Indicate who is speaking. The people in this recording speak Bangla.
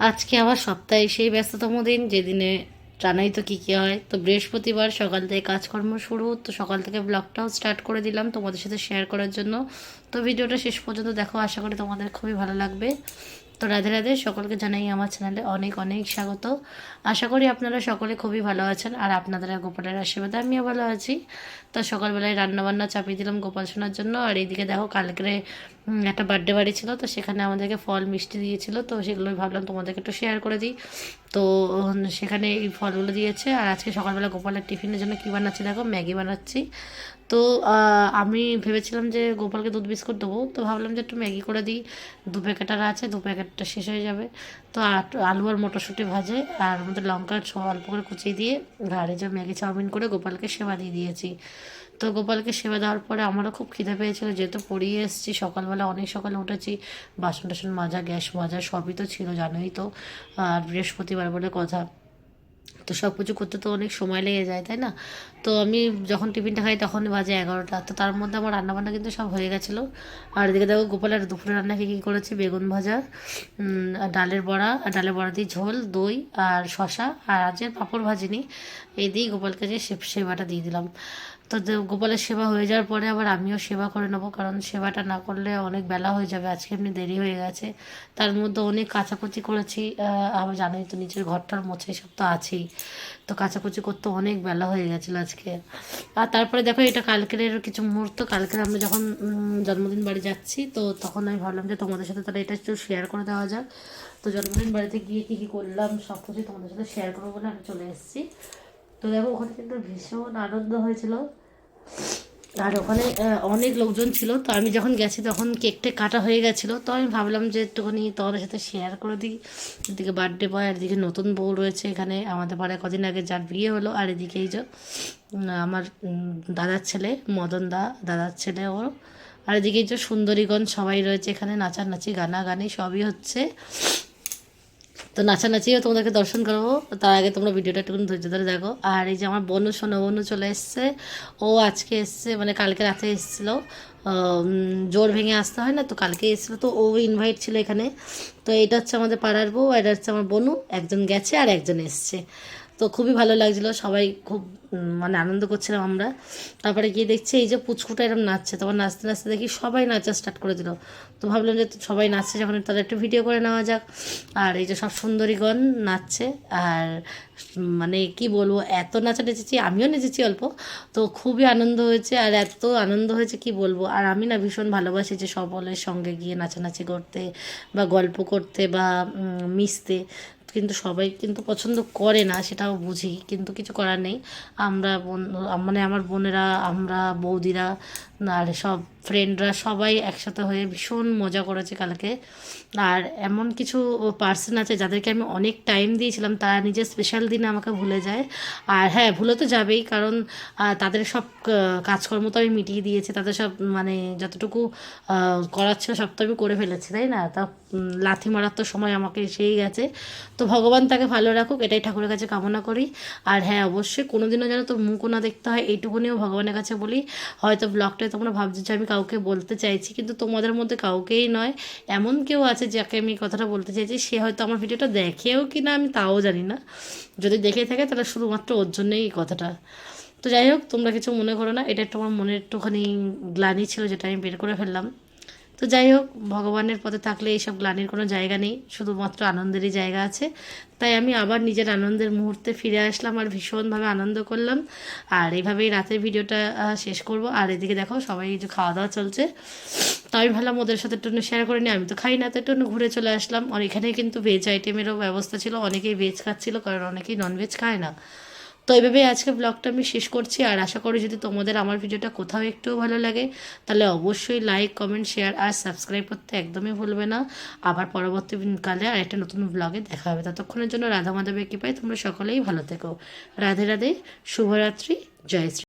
Speaker 1: আজকে আবার সপ্তাহে সেই ব্যস্ততম দিন, যেদিনে জানাই তো কী কী হয়। তো বৃহস্পতিবার সকাল থেকে কাজকর্ম শুরু, তো সকাল থেকে ব্লগটাও স্টার্ট করে দিলাম তোমাদের সাথে শেয়ার করার জন্য। তো ভিডিওটা শেষ পর্যন্ত দেখো, আশা করি তোমাদের খুবই ভালো লাগবে। তো রাধে রাধে, সকলকে জানাই আমার চ্যানেলে অনেক অনেক স্বাগত। আশা করি আপনারা সকলে খুবই ভালো আছেন, আর আপনাদের গোপালের আশীর্বাদে আমিও ভালো আছি। তো সকালবেলায় রান্নাবান্না চাপিয়ে দিলাম গোপাল শোনার জন্য, আর এইদিকে দেখো কালকে একটা বার্থডে বাড়ি ছিল, তো সেখানে আমাদেরকে ফল মিষ্টি দিয়েছিল, তো সেগুলোই ভাবলাম তোমাদেরকে একটু শেয়ার করে দিই। তো সেখানে এই ফলগুলো দিয়েছে, আর আজকে সকালবেলা গোপালের টিফিনের জন্য কী বানাচ্ছি দেখো, ম্যাগি বানাচ্ছি। তো আমি ভেবেছিলাম যে গোপালকে দুধ বিস্কুট দেবো, তো ভাবলাম যে একটু ম্যাগি করে দিই। দু প্যাকেট আর আছে, দু প্যাকেটটা শেষ হয়ে যাবে। তো আলু আর মটরশুঁটি ভাজে, আর আমাদের লঙ্কা অল্প করে কুচিয়ে দিয়ে আর যে ম্যাগি চাউমিন করে গোপালকে সেবা দিয়ে দিয়েছি। তো গোপালকে সেবা দেওয়ার পরে আমারও খুব খিদে পেয়েছিল। যেহেতু পড়িয়ে এসেছি, সকালবেলা অনেক সকালে উঠেছি, বাসন টাসন মাজা, গ্যাস মাজা সবই তো ছিল, জানোই তো। আর বৃহস্পতিবার বলে কথা। তো সব কিছু করতে তো অনেক সময় লেগে যায়, তাই না? তো আমি যখন টিফিনটা খাই তখন বাজে এগারোটা। তো তার মধ্যে আমার রান্নাবান্না কিন্তু সব হয়ে গেছিল। আর এদিকে দেখো গোপালের দুপুরে রান্না কী কী করেছি? বেগুন ভাজা আর ডালের বড়া, আর ডালের বড়া দিয়ে ঝোল, দই, আর শশা আর আজের পাঁপড় ভাজিনি। এই দিয়েই গোপালকে যে সেবাটা দিয়ে দিলাম। তো গোপালের সেবা হয়ে যাওয়ার পরে আবার আমিও সেবা করে নেব, কারণ সেবাটা না করলে অনেক বেলা হয়ে যাবে, আজকে এমনি দেরি হয়ে গেছে। তার মধ্যে অনেক কাচাকুচি করেছি আবার জানোই তো নিজের ঘরটার মোছে সব তো আছেই। তো কাচাকুচি করতে অনেক বেলা হয়ে গেছিল আজকে। আর তারপরে দেখো এটা কালকের কিছু মুহূর্ত, কালকের আমরা যখন জন্মদিন বাড়ি যাচ্ছি, তো তখন আমি ভাবলাম যে তোমাদের সাথে তাহলে এটা একটু শেয়ার করে দেওয়া যাক। তো জন্মদিন বাড়িতে গিয়ে কী কী করলাম সব কিছু তোমাদের সাথে শেয়ার করব বলে আমি চলে এসেছি। তো দেখো, ওখানে কিন্তু ভীষণ আনন্দ হয়েছিল। আর ওখানে অনেক লোকজন ছিল। তো আমি যখন গেছি, তখন কেকটা কাটা হয়ে গেছিল। তো আমি ভাবলাম যে একটুখানি তোমাদের সাথে শেয়ার করে দিই। এদিকে বার্থডে বয় আর এদিকে নতুন বউ রয়েছে এখানে। আমাদের পাড়ায় কদিন আগে যার বিয়ে হলো। আর এদিকে এই যে আমার দাদার ছেলে, মদন দা, দাদার ছেলে ওর আর এদিকে যে সুন্দরীগণ সবাই রয়েছে এখানে নাচানাচি গানাগানি সবই হচ্ছে। তো নাচানাচিও তোমাদেরকে দর্শন করব। তার আগে তোমরা ভিডিওটা একটু ধৈর্য ধরে দেখো। আর এই যে আমার বনু, সোনা বনু চলে এসছে। ও আজকে এসছে মানে কালকে রাতে এসেছিল। জোর ভেঙে আসতে হয় না, তো কালকে এসেছিল। তো ও ইনভাইট ছিল এখানে। তো এটা হচ্ছে আমাদের পাড়ার বউ এটা হচ্ছে আমার বনু। একজন গেছে আর একজন এসছে। তো খুবই ভালো লাগছিল, সবাই খুব মানে আনন্দ করছিলাম আমরা। তারপরে গিয়ে দেখছি এই যে পুচকুটা এরকম নাচছে তারপর নাচতে নাচতে দেখি সবাই নাচা স্টার্ট করে দিল। তো ভাবলাম যে সবাই নাচছে, যখন তাদের একটু ভিডিও করে নেওয়া যাক। আর এই যে সব সুন্দরীগণ নাচছে, আর মানে কি বলব, এত নাচা নেচেছি, আমিও নেচেছি অল্প। তো খুবই আনন্দ হয়েছে, আর এত আনন্দ হয়েছে কি বলব, আর আমি না ভীষণ ভালোবাসি যে সকলের সঙ্গে গিয়ে নাচানাচি করতে, বা গল্প করতে, বা মিশতে। কিন্তু সবাই কিন্তু পছন্দ করে না, সেটাও বুঝি, কিন্তু কিছু করার নেই। আমরা বোন মানে আমার বোনেরা, আমরা বৌদিরা আর সব ফ্রেন্ডরা সবাই একসাথে হয়ে ভীষণ মজা করেছে কালকে। আর এমন কিছু পার্সন আছে যাদেরকে আমি অনেক টাইম দিয়েছিলাম, তারা নিজের স্পেশাল দিনে আমাকে ভুলে যায়। আর হ্যাঁ ভুলে তো যাবেই, কারণ তাদের সব কাজকর্ম তো আমি মিটিয়ে দিয়েছি, তাদের সব মানে যতটুকু করার ছিল সব তো আমি করে ফেলেছি, তাই না? তা লাথি মারার তো সময় আমাকে এসেই গেছে। তো ভগবান তাকে ভালো রাখুক, এটাই ঠাকুরের কাছে কামনা করি। আর হ্যাঁ অবশ্যই কোনোদিনও যেন তোর মুখও না দেখতে হয়, এইটুকুনিও ভগবানের কাছে বলি। হয়তো ব্লগটায় তোমরা ভাবছ যে আমি কাউকে বলতে চাইছি, কিন্তু তোমাদের মধ্যে কাউকেই নয়। এমন কেউ আছে যাকে আমি কথাটা বলতে চাইছি, সে হয়তো আমার ভিডিওটা দেখেও কি না, আমি তাও জানি না। যদি দেখে থাকে তাহলে শুধুমাত্র ওর জন্যই এই কথাটা। তো যাই হোক, তোমরা কিছু মনে করো না, এটা একটু আমার মনে একটুখানি গ্লানি ছিল যেটা আমি বের করে ফেললাম। তো যাই হোক, ভগবানের পথে থাকলে এইসব গ্লানির কোনো জায়গা নেই, শুধুমাত্র আনন্দেরই জায়গা আছে। তাই আমি আবার নিজের আনন্দের মুহূর্তে ফিরে আসলাম আর ভীষণভাবে আনন্দ করলাম। আর এইভাবেই রাতের ভিডিওটা শেষ করব। আর এদিকে দেখো, সবাই যে খাওয়া দাওয়া চলছে। তো আমি ভাবলাম ওদের সাথে একটু শেয়ার করে নিই, আমি তো খাই না, তো একটু ঘুরে চলে আসলাম। আর এখানে কিন্তু ভেজ আইটেমেরও ব্যবস্থা ছিল, অনেকেই ভেজ খাচ্ছিল, কারণ অনেকেই ননভেজ খায় না। তো এভাবে আজকে ব্লগটা আমি শেষ করছি। আর আশা করি যদি তোমাদের আমার ভিডিওটা কোথাও একটুও ভালো লাগে, তাহলে অবশ্যই লাইক কমেন্ট শেয়ার আর সাবস্ক্রাইব করতে একদমই ভুলবে না। আবার পরবর্তী কালে আর একটা নতুন ব্লগে দেখা হবে। ততক্ষণের জন্য রাধা মাধবের কৃপায় তোমরা সকলেই ভালো থেকো। রাধে রাধে, শুভরাত্রি, জয় শ্রী